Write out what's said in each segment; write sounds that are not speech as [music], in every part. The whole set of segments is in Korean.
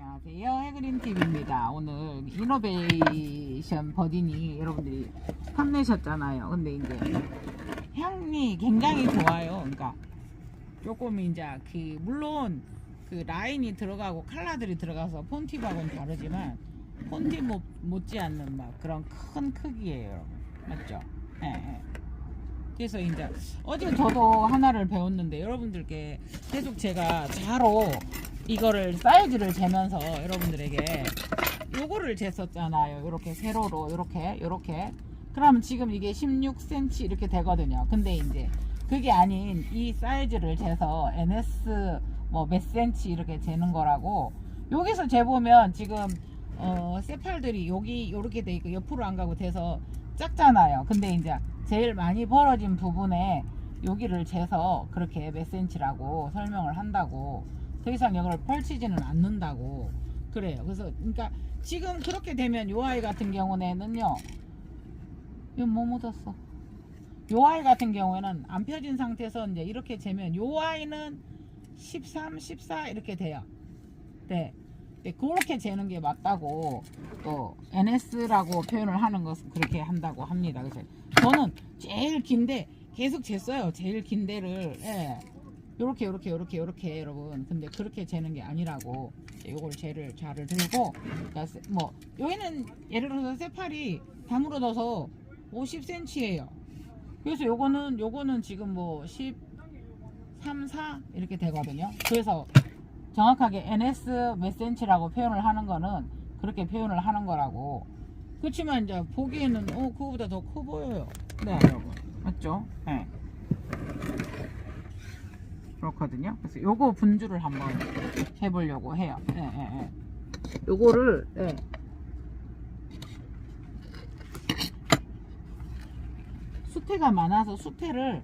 안녕하세요. 해그린 TV입니다. 오늘 이노베이션 버디니 여러분들이 탐내셨잖아요. 근데 이제 향이 굉장히 좋아요. 그러니까 조금 이제 그 물론 그 라인이 들어가고 칼라들이 들어가서 폰티하고는 다르지만 폰티 못, 못지않는 막 그런 큰 크기예요, 여러분. 맞죠? 예, 예. 그래서 이제 어제 저도 하나를 배웠는데 여러분들께 계속 제가 자로 이거를 사이즈를 재면서 여러분들에게 요거를 쟀었잖아요. 이렇게 세로로 이렇게 이렇게. 그러면 지금 이게 16cm 이렇게 되거든요. 근데 이제 그게 아닌 이 사이즈를 재서 NS 뭐 몇 cm 이렇게 재는 거라고 여기서 재보면 지금 어 세팔들이 여기 요렇게 돼 있고 옆으로 안 가고 돼서 작잖아요. 근데 이제 제일 많이 벌어진 부분에 여기를 재서 그렇게 몇 cm라고 설명을 한다고 더 이상 이걸 펼치지는 않는다고 그래요. 그래서 그러니까 지금 그렇게 되면 요 아이 같은 경우에는요. 이거 뭐 묻었어? 요 아이 같은 경우에는 안 펴진 상태에서 이제 이렇게 재면 요 아이는 13, 14 이렇게 돼요. 네. 네, 그렇게 재는 게 맞다고 또 NS라고 표현을 하는 것은 그렇게 한다고 합니다. 그래서 저는 제일 긴데 계속 쟀어요. 제일 긴 데를 예. 요렇게 요렇게 요렇게 요렇게 여러분 근데 그렇게 재는 게 아니라고 요걸 재를 자를 들고 그러니까 세- 뭐 여기는 예를 들어서 세팔이 다물어져서 50cm예요. 그래서 요거는 요거는 지금 뭐 13, 4 이렇게 되거든요. 그래서 정확하게 NS 몇 cm라고 표현을 하는 거는 그렇게 표현을 하는 거라고. 그렇지만 이제 보기에는 어 그거보다 더 커 보여요. 네, 여러분. 맞죠? 네. 그렇거든요. 그래서 요거 분주를 한번 해보려고 해요. 예, 예, 예. 요거를 예. 수태가 많아서 수태를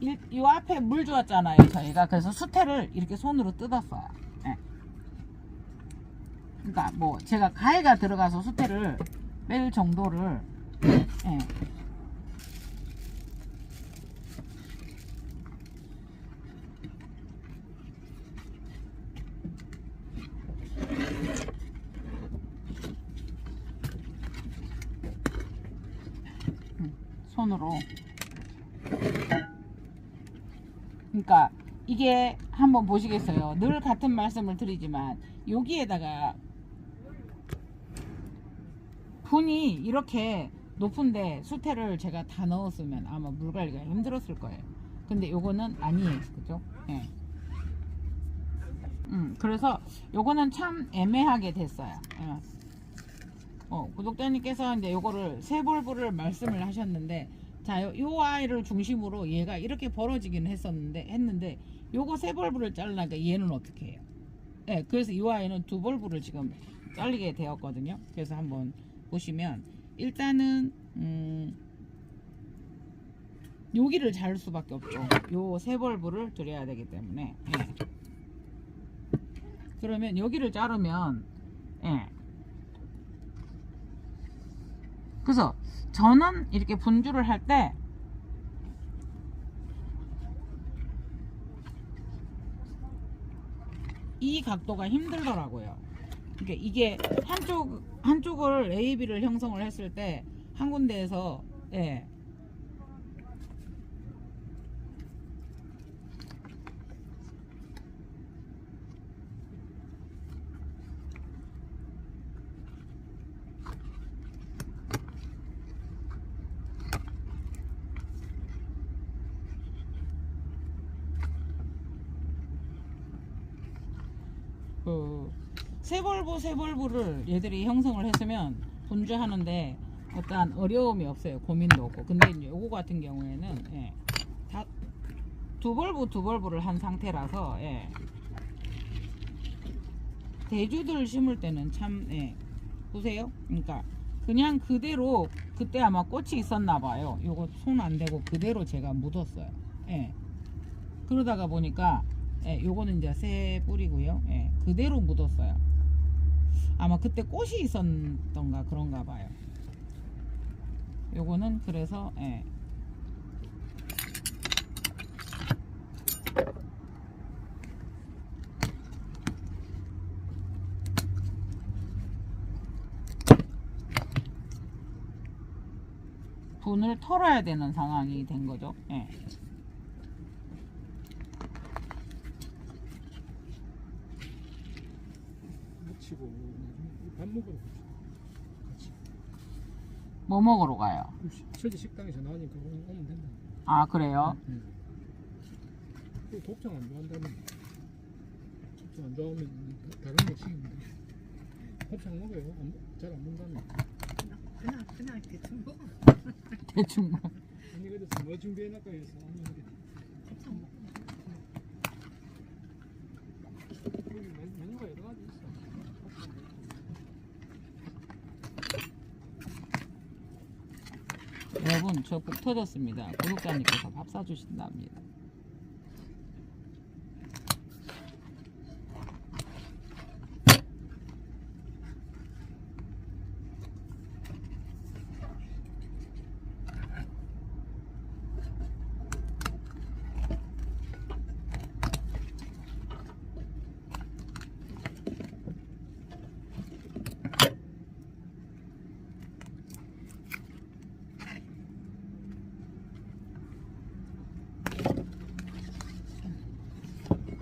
이, 이 앞에 물 주었잖아요 저희가 그래서 수태를 이렇게 손으로 뜯었어요 예. 그러니까 뭐 제가 가해가 들어가서 수태를 뺄 정도를 예. 손으로 그러니까 이게 한번 보시겠어요? 늘 같은 말씀을 드리지만 여기에다가 분이 이렇게 높은데 수태를 제가 다 넣었으면 아마 물 관리가 힘들었을 거예요. 근데 요거는 아니에요. 그죠? 예. 음, 그래서 요거는 참 애매하게 됐어요. 예. 어, 구독자님께서 이제 요거를 세 볼브를 말씀을 하셨는데 자, 요, 요 아이를 중심으로 얘가 이렇게 벌어지기는 했었는데 했는데 요거 세 볼브를 잘라니까 얘는 어떻게 해요? 네, 그래서 이 아이는 두 볼브를 지금 잘리게 되었거든요. 그래서 한번 보시면 일단은 음 여기를 자를 수밖에 없죠. 요 세 볼브를 드려야 되기 때문에 예. 그러면 여기를 자르면 예. 그래서 저는 이렇게 분주를 할때 이 각도가 힘들더라고요. 그러니까 이게 한쪽 한쪽을 A, B를 형성을 했을 때 한 군데에서 예. 그 세벌브 세벌브를 얘들이 형성을 했으면 분주하는데 어떠한 어려움이 없어요. 고민도 없고. 근데 요거 같은 경우에는 예, 다 두 벌브 두 벌브를 한 상태라서 예, 대주들 심을 때는 참 예, 보세요. 그러니까 그냥 그대로 그때 아마 꽃이 있었나 봐요. 요거 손 안 대고 그대로 제가 묻었어요. 예. 그러다가 보니까 예, 요거는 이제 새 뿌리고요. 예, 그대로 묻었어요. 아마 그때 꽃이 있었던가 그런가 봐요 요거는 그래서 예. 돈을 털어야 되는 상황이 된 거죠. 예. 치고 밥 먹으러 갑시다. 같이. 뭐 먹으러 가요? 설지 식당에서 나오니까 오면 오면 된다. 아 그래요? 응. 또 곱창 안 좋아한다면 곱창 안 좋아하면 다- 다른 거 시키면 돼. 곱창 먹어요. 잘 안 먹는다면. 그냥 그냥 대충 먹어. 대충 뭐. 아니 그래서 뭐 준비해놨까 해서 곱창 먹어. 여기 메- 메뉴가 여러 가지 있어. 여러분 저복 터졌습니다. 구독자님께서 밥 사주신답니다.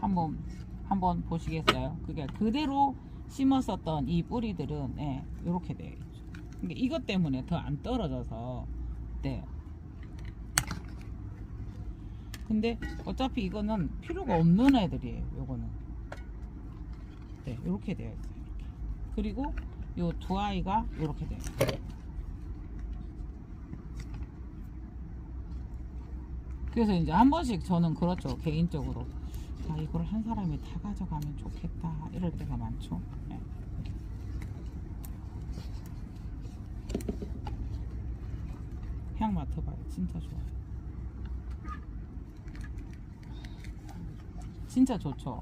한번 한번 보시겠어요? 그게 그대로 심었었던 이 뿌리들은 예, 이렇게 돼요. 그러니까 이것 때문에 더 안 떨어져서 돼요. 근데 어차피 이거는 필요가 없는 애들이에요. 요거는 네, 이렇게 되어 있어요. 이렇게. 그리고 요 두 아이가 이렇게 돼요. 그래서 이제 한 번씩 저는 그렇죠 개인적으로 아 이걸 한 사람이 다 가져가면 좋겠다 이럴 때가 많죠. 예. 향 맡아봐요. 진짜 좋아요. 진짜 좋죠.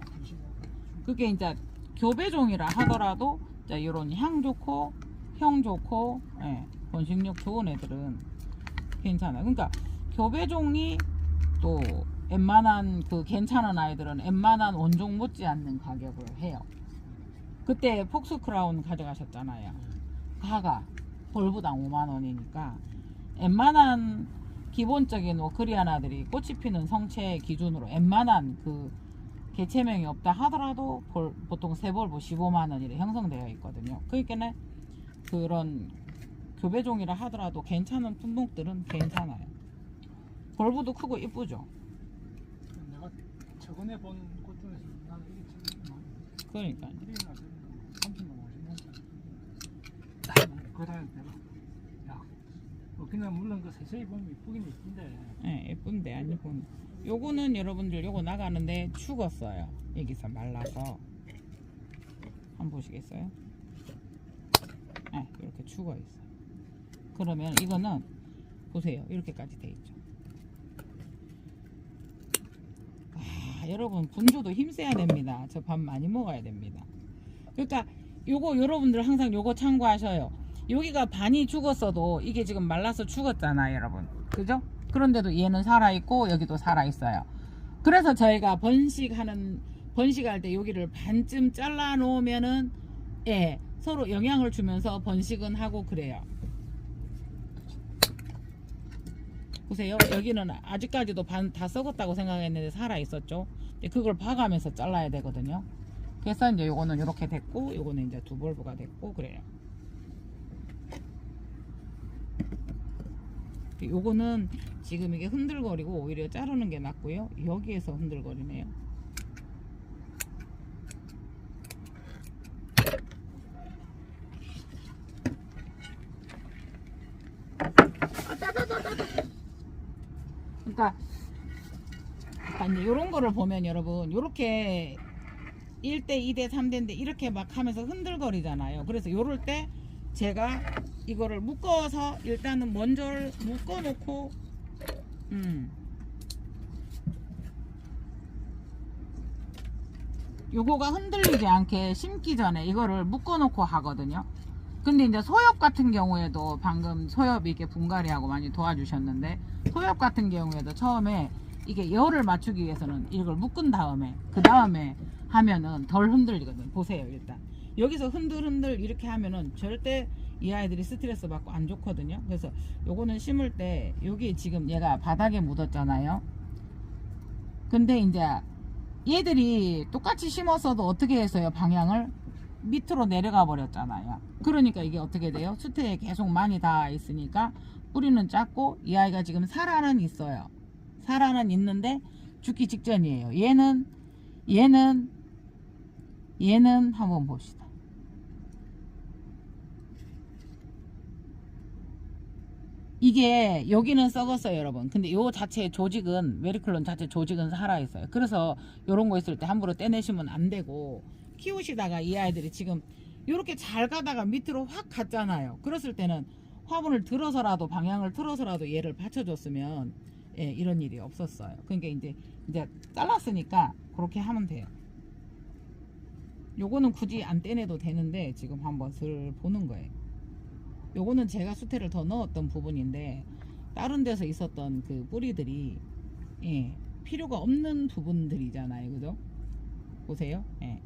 그게 이제 교배종이라 하더라도 이런 향 좋고 형 좋고 예, 번식력 좋은 애들은 괜찮아요. 그러니까 교배종이 또 웬만한 그 괜찮은 아이들은 웬만한 원종 못지않는 가격을 해요. 그때 폭스 크라운 가져가셨잖아요. 가가 벌부당 5만 원이니까 웬만한 기본적인 뭐 코리아나들이 꽃이 피는 성체 기준으로 웬만한 그 개체명이 없다 하더라도 벌- 보통 세 벌브 15만 원이래 형성되어 있거든요. 그러니까 그런 교배종이라 하더라도 괜찮은 품목들은 괜찮아요. 벌브도 크고 이쁘죠. 저번에 본곳 중에서 난 이게 많아. 그러니까 이게 나 30만 원, 50만 원. 그래 내가 야, 뭐 그냥 물론 그 세세히 보면 이쁘긴 이쁜데 예, 예쁜데 안 예쁜. 요거는 여러분들 요거 나가는데 죽었어요. 여기서 말라서 한번 보시겠어요? 예, 이렇게 죽어 있어. 그러면 이거는 보세요. 이렇게까지 돼 있죠. 아, 여러분 분조도 힘써야 됩니다. 저 밥 많이 먹어야 됩니다. 그러니까 요거 여러분들 항상 요거 참고하셔요. 여기가 반이 죽었어도 이게 지금 말라서 죽었잖아요, 여러분. 그죠? 그런데도 얘는 살아있고 여기도 살아있어요. 그래서 저희가 번식하는 번식할 때 여기를 반쯤 잘라 놓으면은 예 서로 영향을 주면서 번식은 하고 그래요. 보세요. 여기는 아직까지도 반 다 썩었다고 생각했는데 살아 있었죠. 그걸 봐가면서 잘라야 되거든요. 그래서 이제 요거는 이렇게 됐고 요거는 이제 두 볼브가 됐고 그래요. 요거는 지금 이게 흔들거리고 오히려 자르는 게 낫고요. 여기에서 흔들거리네요. 그러니까 약간 이제 요런 거를 보면 여러분 요렇게 1대 2대 3대인데 이렇게 막 하면서 흔들거리잖아요. 그래서 요럴 때 제가 이거를 묶어서 일단은 먼저 묶어 놓고 음 요거가 흔들리지 않게 심기 전에 이거를 묶어 놓고 하거든요. 근데 이제 소엽 같은 경우에도 방금 소엽이 이렇게 분갈이하고 많이 도와주셨는데 소엽 같은 경우에도 처음에 이게 열을 맞추기 위해서는 이걸 묶은 다음에 그 다음에 하면은 덜 흔들리거든. 보세요 일단 여기서 흔들흔들 이렇게 하면은 절대 이 아이들이 스트레스 받고 안 좋거든요. 그래서 요거는 심을 때 여기 지금 얘가 바닥에 묻었잖아요. 근데 이제 얘들이 똑같이 심었어도 어떻게 했어요? 방향을 밑으로 내려가 버렸잖아요. 그러니까 이게 어떻게 돼요? 수태에 계속 많이 닿아 있으니까 뿌리는 작고 이 아이가 지금 살아는 있어요. 살아는 있는데 죽기 직전이에요. 얘는 얘는 얘는 한번 봅시다. 이게 여기는 썩었어요 여러분 근데 요 자체 조직은 메리클론 자체 조직은 살아있어요 그래서 요런 거 있을 때 함부로 떼내시면 안 되고 키우시다가 이 아이들이 지금 요렇게 잘 가다가 밑으로 확 갔잖아요 그랬을 때는 화분을 들어서라도 방향을 틀어서라도 얘를 받쳐줬으면 예, 이런 일이 없었어요. 그러니까 이제 이제 잘랐으니까 그렇게 하면 돼요. 요거는 굳이 안 떼내도 되는데 지금 한번 슬 보는 거예요. 요거는 제가 수태를 더 넣었던 부분인데 다른 데서 있었던 그 뿌리들이 예, 필요가 없는 부분들이잖아요. 그죠? 보세요. 예.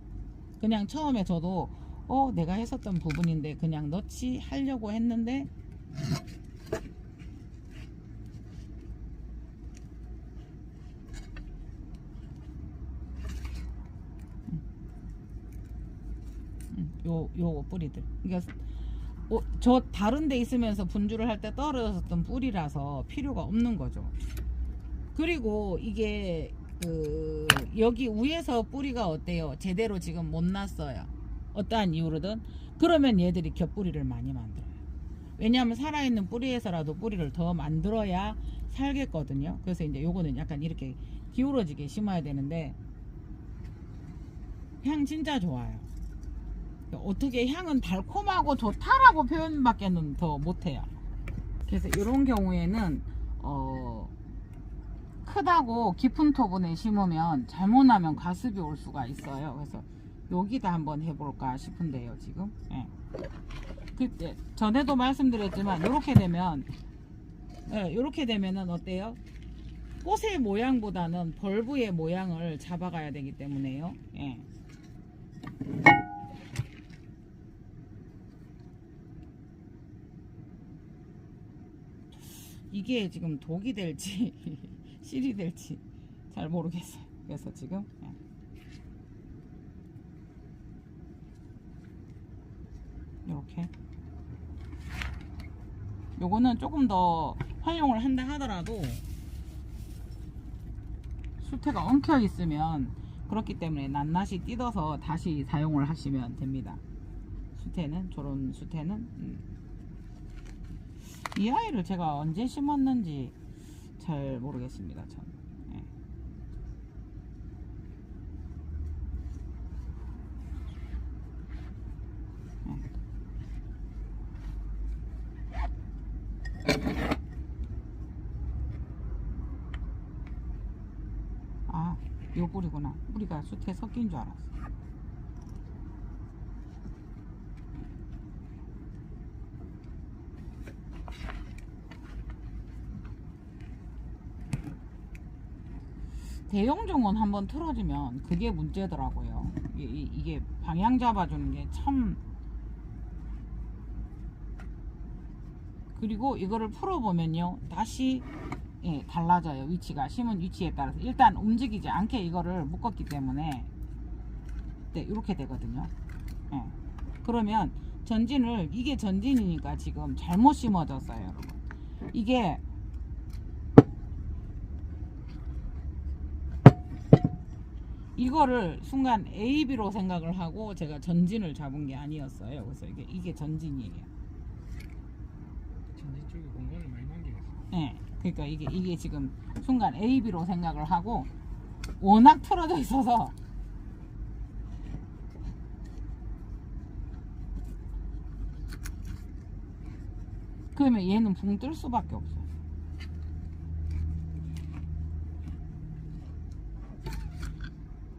그냥 처음에 저도 어 내가 했었던 부분인데 그냥 넣지 하려고 했는데 음, 요, 요 뿌리들. 그러니까 어, 저 다른 데 있으면서 분주를 할 때 떨어졌던 뿌리라서 필요가 없는 거죠. 그리고 이게 그 여기 위에서 뿌리가 어때요? 제대로 지금 못 났어요. 어떠한 이유로든 그러면 얘들이 겹뿌리를 많이 만들어요. 왜냐하면 살아있는 뿌리에서라도 뿌리를 더 만들어야 살겠거든요. 그래서 이제 요거는 약간 이렇게 기울어지게 심어야 되는데 향 진짜 좋아요. 어떻게 향은 달콤하고 좋다라고 표현밖에는 더 못해요. 그래서 이런 경우에는 어 크다고 깊은 토분에 심으면 잘못하면 가습이 올 수가 있어요. 그래서 여기다 한번 해볼까 싶은데요, 지금. 예. 그때 전에도 말씀드렸지만 이렇게 되면 이렇게 되면은 어때요? 꽃의 모양보다는 벌브의 모양을 잡아가야 되기 때문에요. 예. 이게 지금 독이 될지 [laughs] 실이 될지 잘 모르겠어요. 그래서 지금 예. 이렇게 요거는 조금 더 활용을 한다 하더라도 수태가 엉켜 있으면 그렇기 때문에 낱낱이 뜯어서 다시 사용을 하시면 됩니다. 수태는 저런 수태는 음. 이 아이를 제가 언제 심었는지 잘 모르겠습니다. 전. 예. 예. 아, 요 뿌리구나. 뿌리가 숯에 섞인 줄 알았어. 대용종은 한번 틀어지면 그게 문제더라고요. 이게, 이- 이게 방향 잡아주는 게 참. 그리고 이거를 풀어보면요. 다시 예, 달라져요. 위치가. 심은 위치에 따라서. 일단 움직이지 않게 이거를 묶었기 때문에 네, 이렇게 되거든요. 예. 그러면 전진을, 이게 전진이니까 지금 잘못 심어졌어요, 여러분. 이게 이거를 순간 A, B로 생각을 하고 제가 전진을 잡은 게 아니었어요. 그래서 이게, 이게 전진이에요. 전지 쪽에 공간을 많이 남기겠어. 예. 그러니까 이게 이게 지금 순간 A, B로 생각을 하고 워낙 틀어져 있어서 그러면 얘는 붕 뜰 수밖에 없어.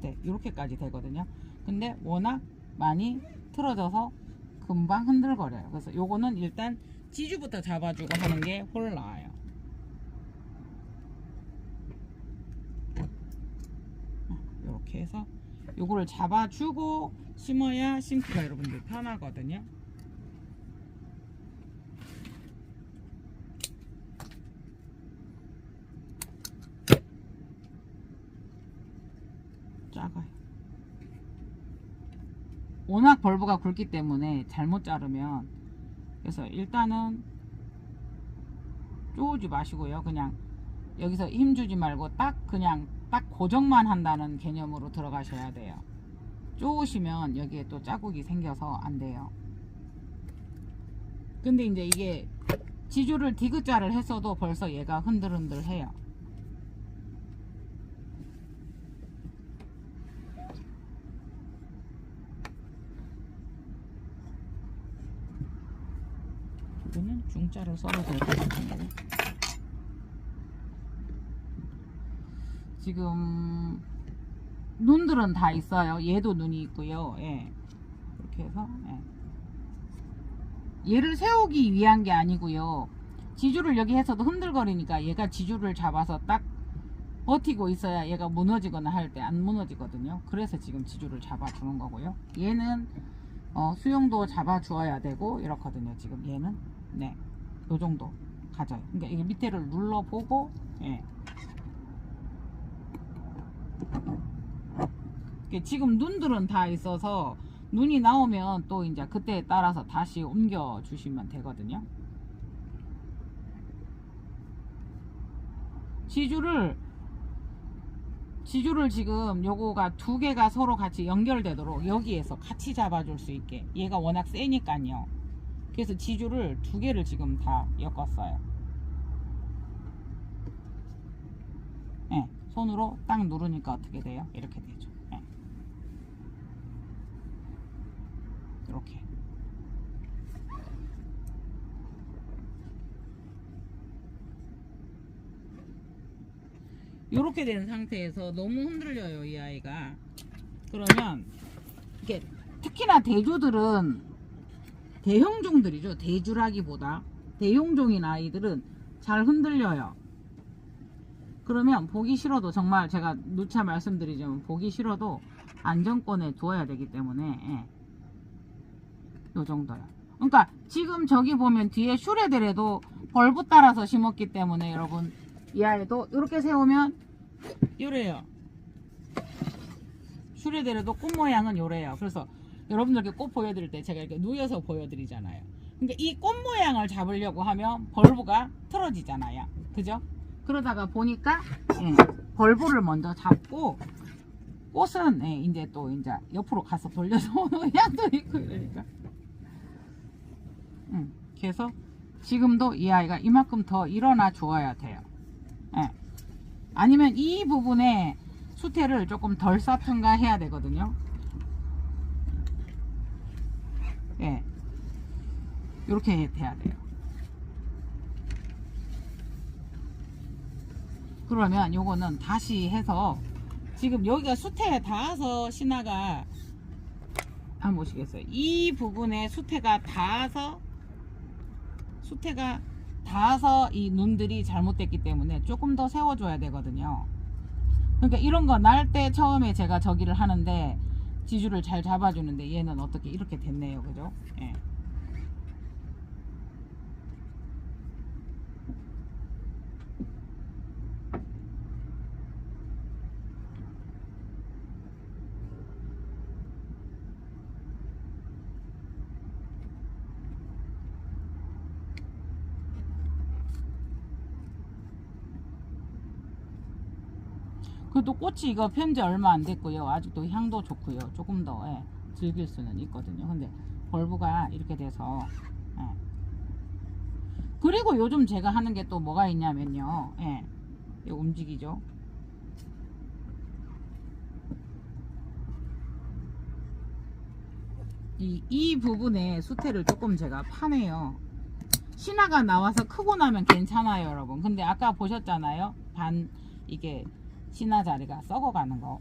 네, 이렇게까지 되거든요. 근데 워낙 많이 틀어져서 금방 흔들거려요. 그래서 요거는 일단 지주부터 잡아주고 하는 게 훨 나아요. 이렇게 해서 요거를 잡아주고 심어야 심기가 여러분들 편하거든요. 워낙 벌브가 굵기 때문에 잘못 자르면 그래서 일단은 쪼지 마시고요. 그냥 여기서 힘 주지 말고 딱 그냥 딱 고정만 한다는 개념으로 들어가셔야 돼요. 쪼으시면 여기에 또 자국이 생겨서 안 돼요. 근데 이제 이게 지주를 디귿자를 했어도 벌써 얘가 흔들흔들해요. 이거는 중자를 될것 같은데. 지금 눈들은 다 있어요. 얘도 눈이 있고요. 예. 이렇게 해서 예. 얘를 세우기 위한 게 아니고요. 지주를 여기 해서도 흔들거리니까 얘가 지주를 잡아서 딱 버티고 있어야 얘가 무너지거나 할 때 안 무너지거든요. 그래서 지금 지주를 잡아주는 거고요. 얘는 어, 수영도 잡아주어야 되고 이렇거든요. 지금 얘는 네, 요 정도 가져요. 그러니까 이게 밑에를 눌러보고 예. 지금 눈들은 다 있어서 눈이 나오면 또 이제 그때에 따라서 다시 옮겨 주시면 되거든요. 지주를 지주를 지금 요거가 두 개가 서로 같이 연결되도록 여기에서 같이 잡아줄 수 있게 얘가 워낙 세니까요. 그래서 지주를 두 개를 지금 다 엮었어요. 예, 손으로 딱 누르니까 어떻게 돼요? 이렇게 되죠. 예. 이렇게. 이렇게 된 상태에서 너무 흔들려요 이 아이가 그러면 이게 특히나 대조들은 대형종들이죠 대주라기보다 대형종인 아이들은 잘 흔들려요 그러면 보기 싫어도 정말 제가 누차 말씀드리자면 보기 싫어도 안정권에 두어야 되기 때문에 예. 요 정도요 그러니까 지금 저기 보면 뒤에 슈레들에도 벌브 따라서 심었기 때문에 여러분 이 아이도 이렇게 세우면 요래요. 슈레데르도 꽃 모양은 요래요. 그래서 여러분들께 꽃 보여드릴 때 제가 이렇게 누워서 보여드리잖아요. 그러니까 이 꽃 모양을 잡으려고 하면 벌브가 틀어지잖아요. 그죠? 그러다가 보니까 예, 벌브를 먼저 잡고 꽃은 예, 이제 또 이제 옆으로 가서 돌려서 [laughs] 오는 향도 있고 이러니까. 음, 그래서 지금도 이 아이가 이만큼 더 일어나 주어야 돼요. 예. 아니면 이 부분에 수태를 조금 덜 쌓든가 해야 되거든요. 예. 이렇게 돼야 돼요. 그러면 요거는 다시 해서 지금 여기가 수태에 닿아서 신화가 한번 보시겠어요. 이 부분에 수태가 닿아서 수태가 닿아서 이 눈들이 잘못됐기 때문에 조금 더 세워줘야 되거든요. 그러니까 이런 거 날 때 처음에 제가 저기를 하는데 지주를 잘 잡아주는데 얘는 어떻게 이렇게 됐네요. 그죠? 예. 그래도 꽃이 이거 편지 얼마 안 됐고요. 아직도 향도 좋고요. 조금 더 예, 즐길 수는 있거든요. 근데 벌브가 이렇게 돼서 예. 그리고 요즘 제가 하는 게 또 뭐가 있냐면요. 예. 움직이죠. 이, 이 부분에 수태를 조금 제가 파내요. 신화가 나와서 크고 나면 괜찮아요, 여러분. 근데 아까 보셨잖아요. 반, 이게 신화 자리가 썩어가는 거.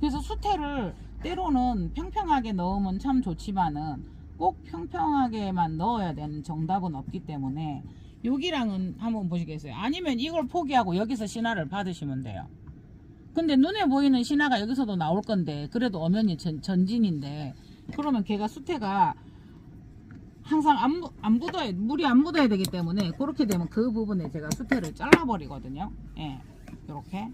그래서 수태를 때로는 평평하게 넣으면 참 좋지만은 꼭 평평하게만 넣어야 되는 정답은 없기 때문에 여기랑은 한번 보시겠어요? 아니면 이걸 포기하고 여기서 신화를 받으시면 돼요. 근데 눈에 보이는 신화가 여기서도 나올 건데 그래도 엄연히 전, 전진인데 그러면 걔가 수태가 항상 안, 묻- 안 묻어야 물이 안 묻어야 되기 때문에 그렇게 되면 그 부분에 제가 수태를 잘라 버리거든요. 예. 이렇게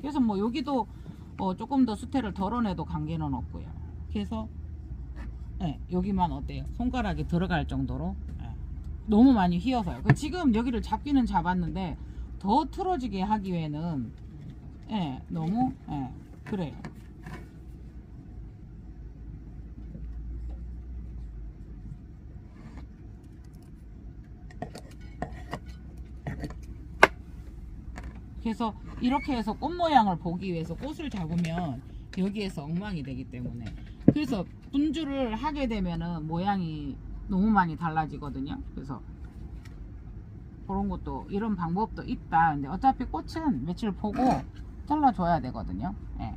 그래서 뭐 여기도 어, 조금 더 수태를 덜어내도 관계는 없고요. 그래서 예, 여기만 어때요? 손가락이 들어갈 정도로 예, 너무 많이 휘어서요. 그 지금 여기를 잡기는 잡았는데 더 틀어지게 하기 위해는 예, 너무 예, 그래요. 그래서 이렇게 해서 꽃 모양을 보기 위해서 꽃을 잡으면 여기에서 엉망이 되기 때문에 그래서 분주를 하게 되면은 모양이 너무 많이 달라지거든요. 그래서 그런 것도 이런 방법도 있다. 근데 어차피 꽃은 며칠 보고 잘라줘야 되거든요. 예.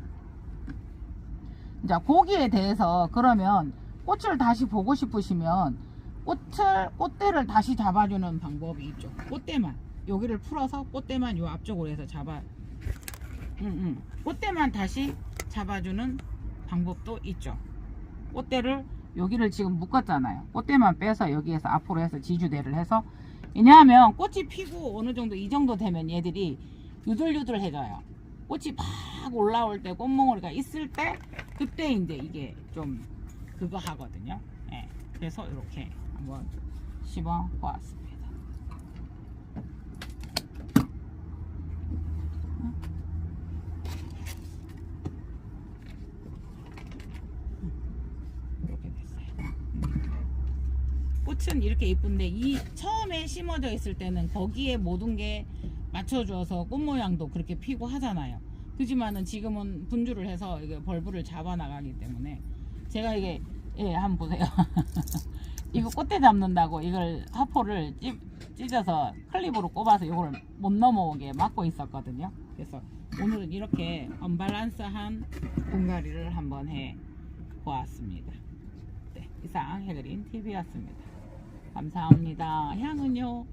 자 고기에 대해서 그러면 꽃을 다시 보고 싶으시면 꽃을 꽃대를 다시 잡아주는 방법이 있죠. 꽃대만 여기를 풀어서 꽃대만 요 앞쪽으로 해서 잡아. 음, 음. 꽃대만 다시 잡아주는 방법도 있죠. 꽃대를 여기를 지금 묶었잖아요. 꽃대만 빼서 여기에서 앞으로 해서 지주대를 해서 왜냐하면 꽃이 피고 어느 정도 이 정도 되면 얘들이 유들유들해져요. 꽃이 막 올라올 때 꽃몽우리가 있을 때 그때 이제 이게 좀 그거 하거든요. 예. 그래서 이렇게 한번 씹어 보았습니다. 이렇게 됐어요. 꽃은 이렇게 이쁜데 이 처음에 심어져 있을 때는 거기에 모든 게 맞춰줘서 꽃 모양도 그렇게 피고 하잖아요. 그지만은 지금은 분주를 해서 이게 벌브를 잡아 나가기 때문에 제가 이게 예 한번 보세요. [laughs] 이거 꽃대 잡는다고 이걸 화포를 찢, 찢어서 클립으로 꼽아서 이걸 못 넘어오게 막고 있었거든요. 그래서 오늘은 이렇게 언밸런스한 분갈이를 한번 해 보았습니다. 네, 이상 해그린 TV였습니다. 감사합니다. 향은요,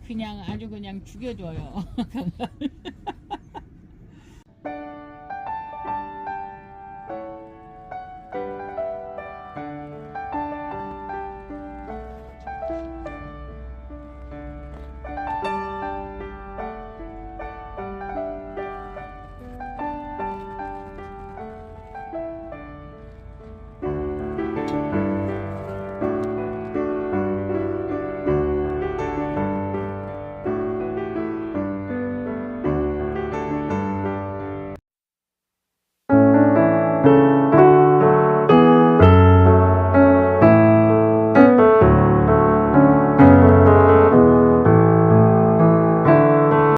그냥 아주 그냥 죽여줘요. [laughs]